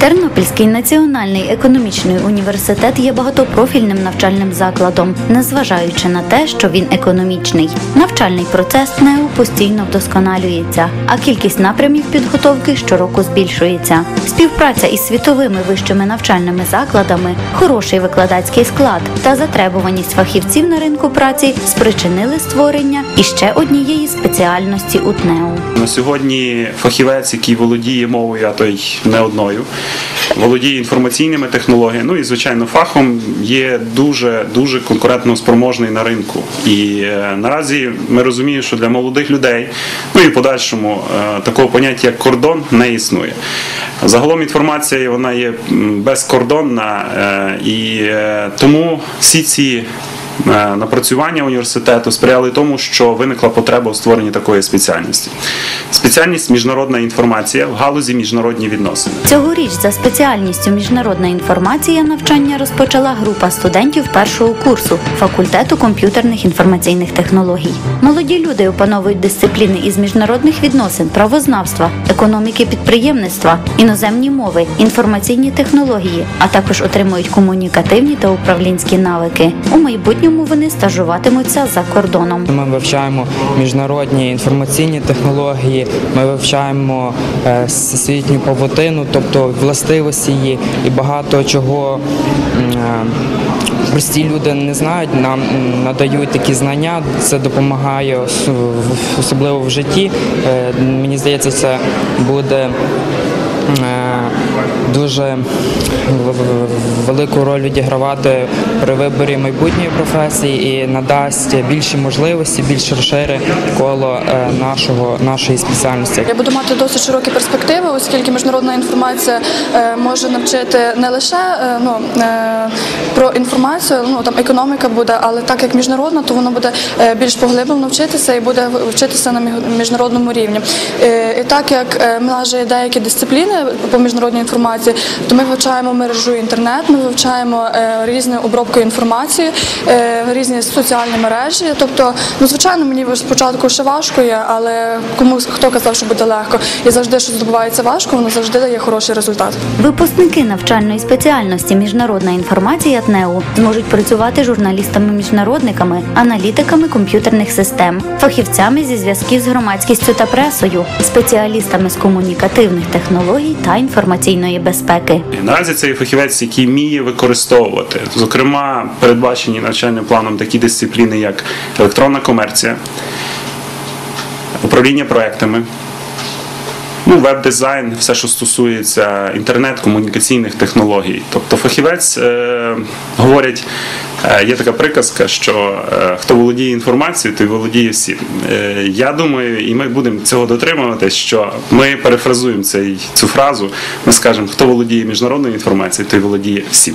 Тернопільський національний економічний університет є багатопрофільним навчальним закладом, незважаючи на те, що він економічний. Навчальний процес НЕУ постійно вдосконалюється, а кількість напрямів підготовки щороку збільшується. Співпраця із світовими вищими навчальними закладами, хороший викладацький склад та затребуваність фахівців на ринку праці спричинили створення іще однієї спеціальності у ТНЕУ. На сьогодні фахівець, який володіє мовою, а то й не одною, володіє інформаційними технологіями, ну і звичайно фахом є дуже дуже конкурентно спроможний на ринку. І е, наразі ми розуміємо, що для молодих людей, ну і в подальшому е, такого поняття як кордон не існує. Загалом інформація вона є безкордонна, е, і тому всі ці напрацювання університету сприяли тому, що виникла потреба у створенні такої спеціальності. Спеціальність міжнародна інформація в галузі міжнародні відносини. Цьогоріч за спеціальністю міжнародна інформація навчання розпочала група студентів першого курсу факультету комп'ютерних інформаційних технологій. Молоді люди опановують дисципліни із міжнародних відносин, правознавства, економіки підприємництва, іноземні мови, інформаційні технології, а також отримують комунікативні та управлінські навики. У майбутньому вони стажуватимуться за кордоном. Ми вивчаємо міжнародні інформаційні технології, ми вивчаємо е, всесвітню павутину, тобто властивості її і багато чого е, прості люди не знають, нам надають такі знання, це допомагає особливо в житті. Е, Мені здається, це буде. Дуже велику роль відігравати при виборі майбутньої професії і надасть більші можливості, більш розшири коло е, нашого нашої спеціальності. Я буду мати досить широкі перспективи, оскільки міжнародна інформація е, може навчити не лише е, ну, про інформацію, ну там економіка буде, але так як міжнародна, то воно буде більш поглиблено вчитися і буде вчитися на міжнародному рівні. І так як е, в нас же є деякі дисципліни по міжнародній інформації, то ми вивчаємо мережу інтернет, ми вивчаємо е, різну обробку інформації, е, різні соціальні мережі. Тобто, ну звичайно, мені спочатку ще важко є, але комусь хто казав, що буде легко, і завжди, що здобувається важко, воно завжди дає хороший результат. Випускники навчальної спеціальності міжнародна інформація ТНЕУ зможуть працювати журналістами-міжнародниками, аналітиками комп'ютерних систем, фахівцями зі зв'язків з громадськістю та пресою, спеціалістами з комунікативних технологій та інформаційної безпеки. Наразі це є фахівець, який вміє використовувати, зокрема, передбачені навчальним планом такі дисципліни, як електронна комерція, управління проектами. Ну, веб-дизайн, все, що стосується інтернет-комунікаційних технологій. Тобто фахівець, е, говорять, е, є така приказка, що е, хто володіє інформацією, той володіє всім. Е, я думаю, і ми будемо цього дотримуватись, що ми перефразуємо цей, цю фразу, ми скажемо, хто володіє міжнародною інформацією, той володіє всім.